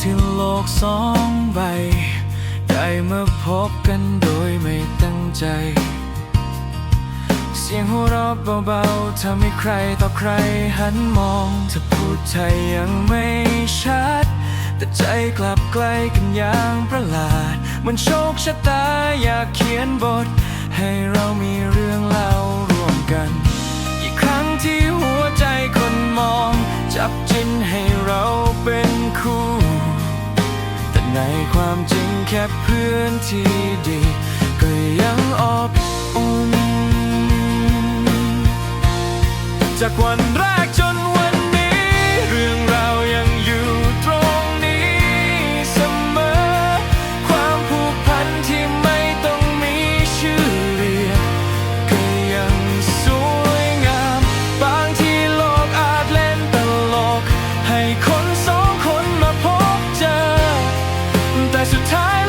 ที่โลกสองใบ ได้มาพบกันโดยไม่ตั้งใจ เสียงหัวเราะเบาๆทำให้ใครต่อใครหันมองถ้าพูดไทยยังไม่ชัด แต่ใจกลับใกล้กันอย่างประหลาดเหมันโชคชะตาอยากเขียนบท ให้เรามีเรื่องเล่าร่วมกัน อีกครั้งที่หัวใจคนมอง ความจริงแค่เพื่อนที่ดี ก็ยังอบอุ่นจากวันแรก waste time